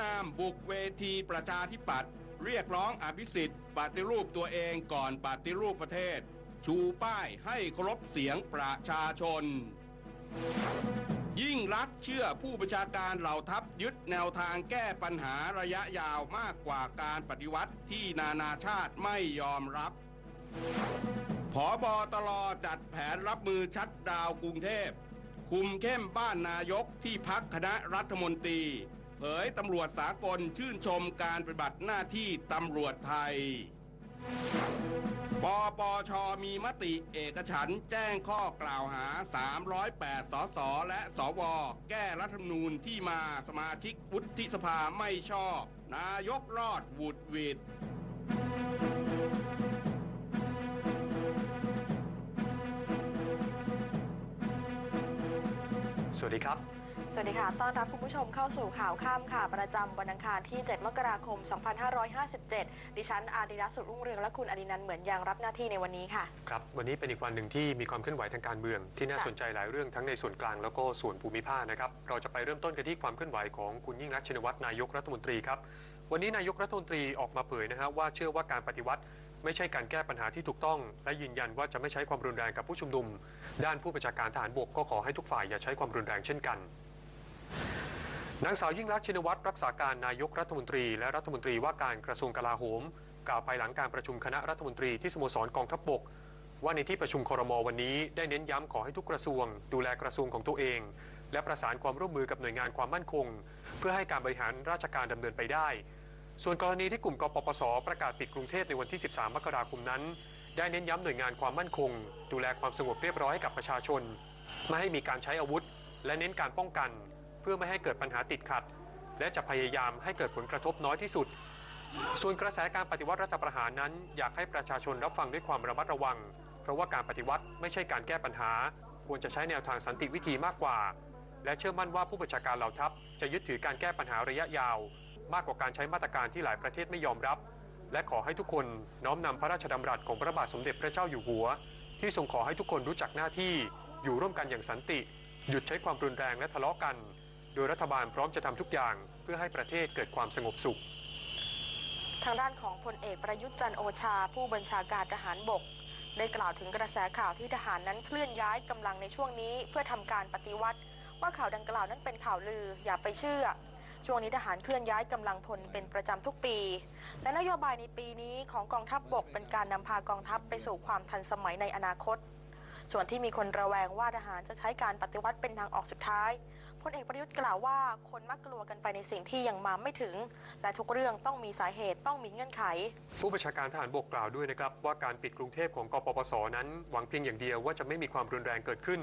นามบุกเวทีประชาธิปัตย์เรียกร้องอภิสิทธิ์ปฏิรูปตัวเองก่อนปฏิรูปประเทศ ชูป้ายให้เคารพเสียงประชาชน ยิ่งรักเชื่อผู้บัญชาการเหล่าทัพยึดแนวทางแก้ปัญหาระยะยาวมากกว่าการปฏิวัติที่นานาชาติไม่ยอมรับผอบอตลอจัดแผนรับมือชัดดาวกรุงเทพ คุมเข้มบ้านนายกที่พักคณะรัฐมนตรี ผยตำรวจสากลชื่นชมการปฏิบัติหน้าที่ตำรวจไทย ปปชมีมติเอกฉันแจ้งข้อกล่าวหา 308 สส และสว แก้รัฐธรรมนูญที่มาสมาชิกวุฒิสภาไม่ชอบ นายกรอดหวุดหวิดสวัสดีครับ สวัสดีค่ะ ต้อนรับคุณผู้ชมเข้าสู่ข่าวข้ามค่ะ ประจำวันอังคารที่ 7 มกราคม 2557 ดิฉันอาดิรัตสุดรุ่งเรืองและคุณอดินันเหมือนยางรับหน้าที่ในวันนี้ค่ะ ครับ วันนี้เป็นอีกวันหนึ่งที่มีความเคลื่อนไหวทางการเมือง ที่น่าสนใจหลายเรื่องทั้งในส่วนกลางแล้วก็ส่วนภูมิภาคนะครับ เราจะไปเริ่มต้นกันที่ความเคลื่อนไหวของคุณยิ่งรักชินวัตรนายกรัฐมนตรีครับ วันนี้นายกรัฐมนตรีออกมาเผยนะฮะว่าเชื่อว่าการปฏิวัติไม่ใช่การแก้ปัญหาที่ถูกต้อง และยืนยันว่าจะไม่ใช้ความรุนแรงกับผู้ชุมนุม ด้านผู้บัญชาการทหารบกก็ขอให้ทุกฝ่ายอย่าใช้ความรุนแรงเช่นกัน นางสาวยิ่งรักชินวัตรรักษาการนายกรัฐมนตรี และรัฐมนตรีว่าการกระทรวงกลาโหม กล่าวภายหลังการประชุมคณะรัฐมนตรีที่สโมสรกองทัพบกว่าในที่ประชุมครมวันนี้ได้เน้นย้ำขอให้ทุกกระทรวง ดูแลกระทรวงของตัวเอง และประสานความร่วมมือกับหน่วยงานความมั่นคง เพื่อให้การบริหารราชการดำเนินไปได้ ส่วนกรณีที่กลุ่มกปปส ประกาศปิดกรุงเทพในวันที่ 13 มกราคมนั้น ได้เน้นย้ำหน่วยงานความมั่นคง ดูแลความสงบเรียบร้อยให้กับประชาชน ไม่ให้มีการใช้อาวุธ และเน้นการป้องกัน เพื่อไม่ให้เกิดปัญหาติดขัด และจะพยายามให้เกิดผลกระทบน้อยที่สุด ส่วนกระแสการปฏิวัติรัฐประหารนั้น อยากให้ประชาชนรับฟังด้วยความระมัดระวัง เพราะว่าการปฏิวัติไม่ใช่การแก้ปัญหา ควรจะใช้แนวทางสันติวิธีมากกว่า และเชื่อมั่นว่าผู้บัญชาการเหล่าทัพ จะยึดถือการแก้ปัญหาระยะยาว มากกว่าการใช้มาตรการที่หลายประเทศไม่ยอมรับ และขอให้ทุกคนน้อมนำพระราชดำรัสของพระบาทสมเด็จพระเจ้าอยู่หัว ที่ทรงขอให้ทุกคนรู้จักหน้าที่อยู่ร่วมกันอย่างสันติ หยุดใช้ความรุนแรงและทะเลาะกัน โดยรัฐบาลพร้อมจะทำทุกอย่างเพื่อให้ประเทศเกิดความสงบสุข ทางด้านของพลเอกประยุทธ์จันโอชา ผู้บัญชาการทหารบก ได้กล่าวถึงกระแสข่าวที่ทหารนั้นเคลื่อนย้ายกำลังในช่วงนี้เพื่อทำการปฏิวัติ ว่าข่าวดังกล่าวนั้นเป็นข่าวลืออย่าไปเชื่อ ช่วงนี้ทหารเคลื่อนย้ายกำลังพลเป็นประจำทุกปี และนโยบายในปีนี้ของกองทัพบบกเป็นการนำพากองทัพไปสู่ความทันสมัยในอนาคต ส่วนที่มีคนระแวงว่าทหารจะใช้การปฏิวัติเป็นทางออกสุดท้ายพลเอกประยุทธ์กล่าวว่าคนมักกลัวกันไปในสิ่งที่ยังมาไม่ถึง และทุกเรื่องต้องมีสาเหตุต้องมีเงื่อนไข ผู้บัญชาการทหารบกกล่าวด้วยนะครับ ว่าการปิดกรุงเทพของกปปสนั้น หวังเพียงอย่างเดียวว่าจะไม่มีความรุนแรงเกิดขึ้น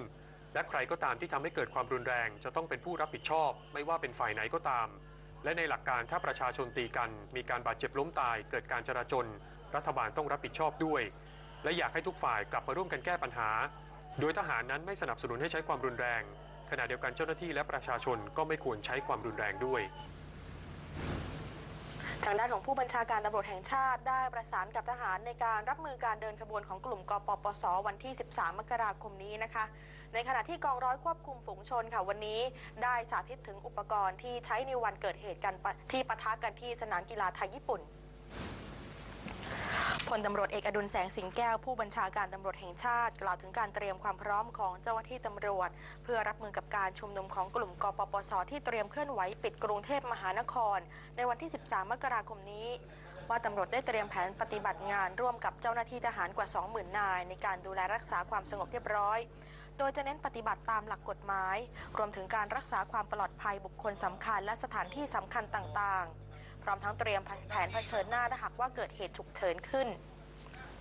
และใครก็ตามที่ทำให้เกิดความรุนแรง จะต้องเป็นผู้รับผิดชอบ ไม่ว่าเป็นฝ่ายไหนก็ตาม และในหลักการถ้าประชาชนตีกัน มีการบาดเจ็บล้มตาย เกิดการจราจน รัฐบาลต้องรับผิดชอบด้วย และอยากให้ทุกฝ่ายกลับมาร่วมกันแก้ปัญหา โดยทหารนั้นไม่สนับสนุนให้ใช้ความรุนแรง ขณะเดียวกันเจ้าหน้าที่และประชาชนก็ไม่ควรใช้ความรุนแรงด้วยทางด้านของผู้บัญชาการตำรวจแห่งชาติได้ประสานกับทหารในการรับมือการเดินขบวนของกลุ่มกปปส วันที่ 13 มกราคมนี้นะคะ ในขณะที่กองร้อยควบคุมฝูงชนค่ะวันนี้ได้สาธิตถึงอุปกรณ์ที่ใช้ในวันเกิดเหตุกันที่ปะทะกันที่สนามกีฬาไทยญี่ปุ่น พลตำรวจเอกอดุลแสงสิงแก้วผู้บัญชาการตำรวจแห่งชาติ กล่าวถึงการเตรียมความพร้อมของเจ้าหน้าที่ตำรวจ เพื่อรับมือกับการชุมนุมของกลุ่มกปปส ที่เตรียมเคลื่อนไหวปิดกรุงเทพมหานคร ในวันที่ 13 มกราคมนี้ ว่าตำรวจได้เตรียมแผนปฏิบัติงานร่วมกับเจ้าหน้าที่ทหารกว่า 20,000 นาย ในการดูแลรักษาความสงบเรียบร้อย โดยจะเน้นปฏิบัติตามหลักกฎหมาย รวมถึงการรักษาความปลอดภัยบุคคลสำคัญและสถานที่สำคัญต่างๆ พร้อมทั้งเตรียมแผนเผชิญหน้าถ้าหากว่าเกิดเหตุฉุกเฉินขึ้น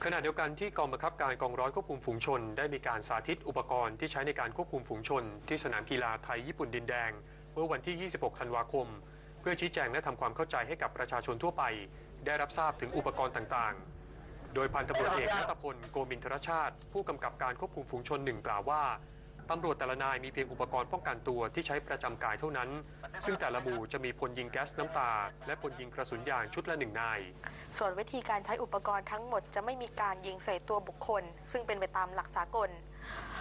ขณะเดียวกันที่กองบังคับการกองร้อยควบคุมฝูงชน ได้มีการสาธิตอุปกรณ์ที่ใช้ในการควบคุมฝูงชน ที่สนามกีฬาไทยญี่ปุ่นดินแดง เมื่อวันที่ 26 ธันวาคม เพื่อชี้แจงและทำความเข้าใจให้กับประชาชนทั่วไป ได้รับทราบถึงอุปกรณ์ต่างๆ โดยพันตำรวจเอกนัตพลโกมินทรชาติ ผู้กำกับการควบคุมฝูงชนหนึ่งกล่าวว่า ตำรวจแต่ละนายมีเพียงอุปกรณ์ป้องกันตัวที่ใช้ประจำกายเท่านั้น ซึ่งแต่ละหมู่จะมีพลยิงแก๊สน้ำตา และพลยิงกระสุนยางชุดละหนึ่งนาย ส่วนวิธีการใช้อุปกรณ์ทั้งหมดจะไม่มีการยิงใส่ตัวบุคคล ซึ่งเป็นไปตามหลักสากล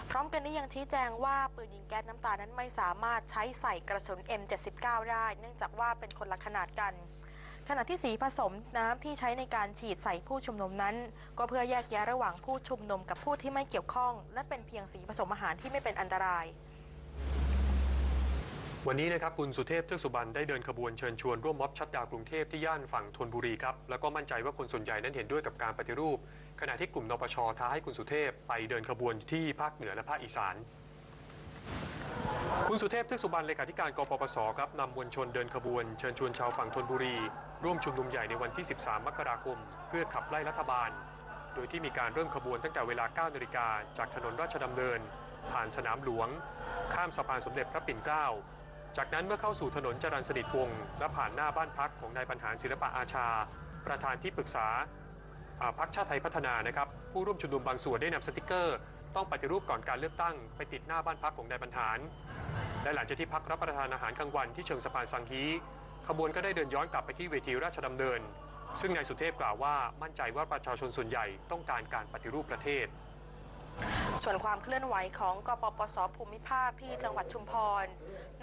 พร้อมกันนี้ยังชี้แจงว่าปืนยิงแก๊สน้ำตานั้นไม่สามารถใช้ใส่กระสุน M79 ได้ เนื่องจากว่าเป็นคนละขนาดกัน ขณะที่สีผสมน้ำที่ใช้ในการฉีดใส่ผู้ชุมนุมนั้น ก็เพื่อแยกแยะระหว่างผู้ชุมนุมกับผู้ที่ไม่เกี่ยวข้อง และเป็นเพียงสีผสมอาหารที่ไม่เป็นอันตรายวันนี้นะครับคุณสุเทพเทือกสุบรรณได้เดินขบวนเชิญชวนร่วมม็อบชัดดาวกรุงเทพที่ย่านฝั่งธนบุรีครับแล้วก็มั่นใจว่าคนส่วนใหญ่นั้นเห็นด้วยกับการปฏิรูป ขณะที่กลุ่มนปชท้าให้คุณสุเทพไปเดินขบวนที่ภาคเหนือและภาคอีสาน คุณสุเทพเทือกสุบรรณเลขาธิการกปปสครับนำมวลชนเดินขบวนเชิญชวนชาวฝั่งธนบุรี ร่วมชุมนุมใหญ่ในวันที่ 13 มกราคม เพื่อขับไล่รัฐบาล โดยที่มีการเริ่มขบวนตั้งแต่เวลา 9 นาฬิกาจากถนนราชดำเนิน ผ่านสนามหลวง ข้ามสะพานสมเด็จพระปิ่นเกล้า จากนั้นเมื่อเข้าสู่ถนนจรัญสนิทวงศ์และผ่านหน้าบ้านพักของนายบรรหารศิลปะอาชา ประธานที่ปรึกษาพรรคชาติไทยพัฒนานะครับ ผู้ร่วมชุมนุมบางส่วนได้นำสติกเกอร์ ต้องปฏิรูปก่อนการเลือกตั้ง ไปติดหน้าบ้านพักของนายบรรหารและหลังจากที่พักรับประทานอาหารกลางวันที่เชิงสะพานสังฮี ขบวนก็ได้เดินย้อนกลับไปที่เวทีราชดำเนิน ซึ่งนายสุเทพกล่าวว่ามั่นใจว่าประชาชนส่วนใหญ่ต้องการการปฏิรูปประเทศส่วนความเคลื่อนไหวของกปปสภูมิภาคที่จังหวัดชุมพร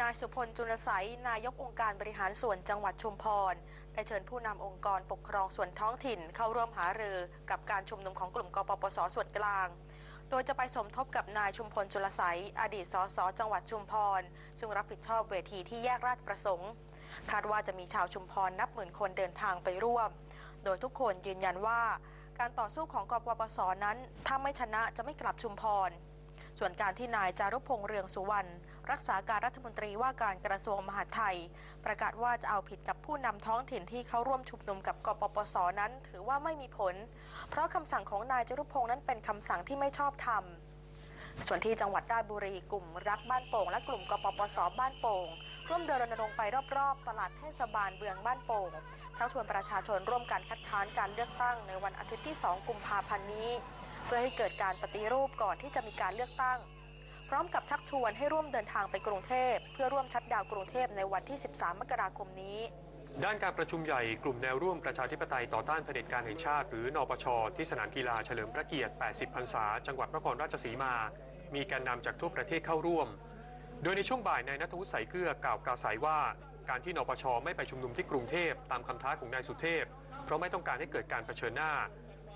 นายสุพลจุลไสยนายกองค์การบริหารส่วนจังหวัดชุมพร ได้เชิญผู้นำองค์กรปกครองส่วนท้องถิ่นเข้าร่วมหารือกับการชุมนุมของกลุ่มกปปสส่วนกลาง โดยจะไปสมทบกับนายชุมพลจุลไสยอดีตสสจังหวัดชุมพร ซึ่งรับผิดชอบเวทีที่แยกราชประสงค์ คาดว่าจะมีชาวชุมพรนับหมื่นคนเดินทางไปร่วม โดยทุกคนยืนยันว่า การต่อสู้ของกปปสนั้น ถ้าไม่ชนะจะไม่กลับชุมพร ส่วนการที่นายจารุพงษ์เรืองสุวรรณรักษาการรัฐมนตรีว่าการกระทรวงมหาดไทย ประกาศว่าจะเอาผิดกับผู้นำท้องถิ่นที่เข้าร่วมชุมนุมกับกปปสนั้น ถือว่าไม่มีผล เพราะคำสั่งของนายจารุพงษ์นั้นเป็นคำสั่งที่ไม่ชอบธรรมส่วนที่จังหวัดราชบุรีกลุ่มรักบ้านโป่งและกลุ่มกปปสบ้านโป่ง ร่วมเดินรณรงค์ไปรอบๆ ตลาดเทศบาลเบืองบ้านโป่งชักชวนประชาชนร่วมกันคัดค้านการเลือกตั้งในวันอาทิตย์ที่ 2 กุมภาพันธ์นี้ เพื่อให้เกิดการปฏิรูปก่อนที่จะมีการเลือกตั้ง พร้อมกับชักชวนให้ร่วมเดินทางไปกรุงเทพ เพื่อร่วมชัดดาวกรุงเทพในวันที่ 13 มกราคมนี้ด้านการประชุมใหญ่กลุ่มแนวร่วมประชาธิปไตยต่อต้านเผด็จการแห่งชาติ หรือนปช ที่สนามกีฬาเฉลิมพระเกียรติ 80 พรรษา จังหวัดนครราชสีมา มีแกนนำจากทั่วประเทศเข้าร่วม โดยในช่วงบ่ายนายนัทวุฒิใสเกลือกล่าวปราศัยว่าการที่นปชไม่ไปชุมนุมที่กรุงเทพตามคำท้าของนายสุเทพ เพราะไม่ต้องการให้เกิดการเผชิญหน้า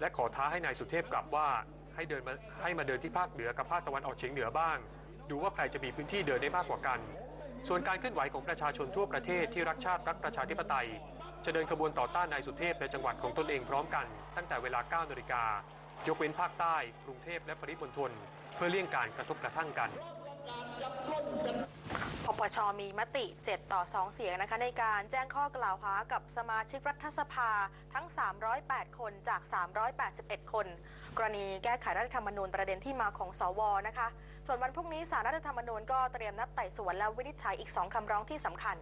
และขอท้าให้นายสุเทพกลับว่าให้เดินมาให้มาเดินที่ภาคเหนือกับภาคตะวันออกเฉียงเหนือบ้าง ดูว่าใครจะมีพื้นที่เดินได้มากกว่ากัน ส่วนการเคลื่อนไหวของประชาชนทั่วประเทศที่รักชาติรักประชาธิปไตย จะเดินขบวนต่อต้านนายสุเทพในจังหวัดของตนเองพร้อมกัน ตั้งแต่เวลา9นาฬิกายกเว้นภาคใต้ กรุงเทพและปริมณฑลเพื่อเลี่ยงการกระทบกระทั่งกัน ปปชมีมติ 7 ต่อ 2 เสียงนะคะในการแจ้งข้อกล่าวหากับสมาชิกรัฐสภาทั้ง 308 คนจาก 381 คน กรณีแก้ไขรัฐธรรมนูญประเด็นที่มาของสวนะคะ ส่วนวันพรุ่งนี้สารรัฐธรรมนูญก็เตรียมนัดไต่สวนและวินิจฉัยอีก 2 คำร้องที่สำคัญ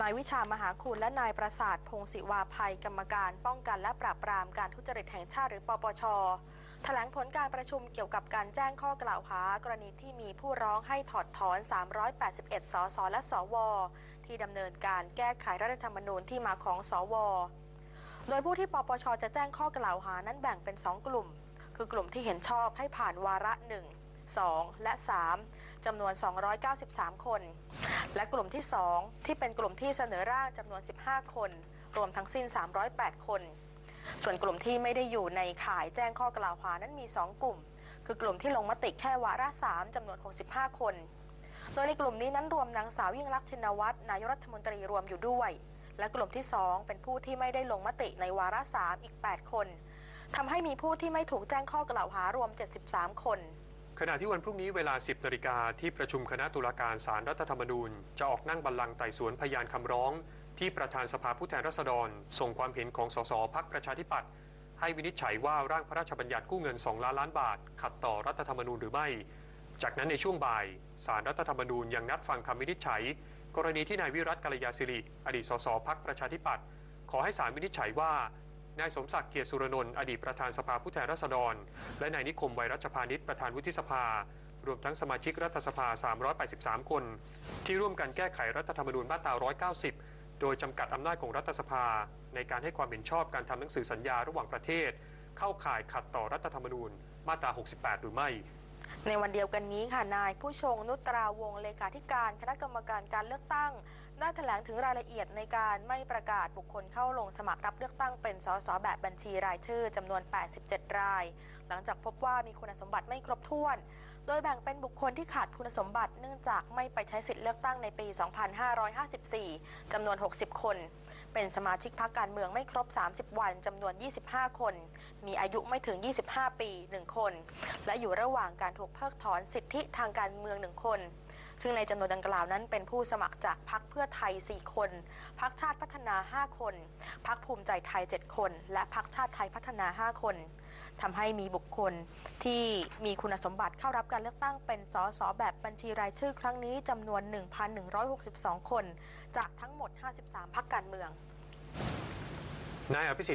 นายวิชามหาคุณและนายประสาทพงศิวาภัยกรรมการป้องกันและปราบปรามการทุจริตแห่งชาติหรือปปช ถลงผลการประชุมเกี่ยวกับการแจ้งข้อกล่าวหากรณีที่มีผู้ร้องให้ถอดถอน 381 สสและสว ที่ดำเนินการแก้ไขรัฐธรรมนูญที่มาของสว โดยผู้ที่ปปชจะแจ้งข้อกล่าวหานั้นแบ่งเป็น 2 กลุ่ม คือกลุ่มที่เห็นชอบให้ผ่านวาระ 1 2 และ 3จำนวน 293 คน และกลุ่มที่ 2 ที่เป็นกลุ่มที่เสนอร่างจำนวน 15 คน รวมทั้งสิ้น 308 คน ส่วนกลุ่มที่ไม่ได้อยู่ในข่ายแจ้งข้อกล่าวหานั้นมี 2 กลุ่ม คือกลุ่มที่ลงมติแค่วาระ3จำนวน 65 คน โดยในกลุ่มนี้นั้นรวมนางสาวยิ่งรักษณ์ชินวัตรนายรัฐมนตรีรวมอยู่ด้วย และกลุ่มที่ 2 เป็นผู้ที่ไม่ได้ลงมติในวาระ3อีก 8 คนทำให้มีผู้ที่ไม่ถูกแจ้งข้อกล่าวหารวม 73 คนขณะที่วันพรุ่งนี้เวลา 10นาฬิกาที่ประชุมคณะตุลาการศาลรัฐธรรมนูญ จะออกนั่งบัลลังก์ไต่สวนพยานคำร้อง ที่ประธานสภาผู้แทนราษฎร ส่งความเห็นของสสพักประชาธิปัตย์ให้วินิจฉัยว่าร่างพระราชบัญญัติกู้เงิน 2 ล้านล้านบาท ขัดต่อรัฐธรรมนูญหรือไม่ จากนั้นในช่วงบ่ายศาลรัฐธรรมนูญยังนัดฟังคำวินิจฉัย กรณีที่นายวิรัตกัลยาสิริอดีตสสพักประชาธิปัตย์ขอให้ศาลวินิจฉัยว่านายสมศักดิ์เกียรติสุรนนท์อดีตประธานสภาผู้แทนราษฎร และนายนิคมไวรัชพานิชประธานวุฒิสภา รวมทั้งสมาชิกรัฐสภา 383 คน ที่ร่วมกันแก้ไขรัฐธรรมนูญมาตรา 190 โดยจำกัดอำนาจของรัฐสภา ในการให้ความเห็นชอบการทำหนังสือสัญญาระหว่างประเทศ เข้าข่ายขัดต่อรัฐธรรมนูญ มาตรา 68 หรือไม่ในวันเดียวกันนี้ค่ะนายผู้ชงนุตราวงเลขาธิการ คณะกรรมการการเลือกตั้ง ได้แถลงถึงรายละเอียดในการไม่ประกาศบุคคลเข้าลงสมัครรับเลือกตั้งเป็นสสแบบบัญชีรายชื่อจำนวน 87 ราย หลังจากพบว่ามีคุณสมบัติไม่ครบถ้วน โดยแบ่งเป็นบุคคลที่ขาดคุณสมบัติเนื่องจากไม่ไปใช้สิทธิเลือกตั้งในปี 2554 จำนวน 60 คน เป็นสมาชิกพรรคการเมืองไม่ครบ 30 วันจำนวน 25 คน มีอายุไม่ถึง 25 ปี 1 คน และอยู่ระหว่างการถูกเพิกถอนสิทธิทางการเมือง 1 คน ซึ่งในจำนวนดังกล่าวนั้นเป็นผู้สมัครจากพรรคเพื่อไทย 4 คนพรรคชาติพัฒนา 5 คนพรรคภูมิใจไทย 7 คน และพรรคชาติไทยพัฒนา 5 คนทำให้มีบุคคลที่มีคุณสมบัติเข้ารับการเลือกตั้งเป็นสสแบบบัญชีรายชื่อครั้งนี้จำนวน 1,162 คน จากทั้งหมด 53พรรคการเมือง นายอภิสิทธิ์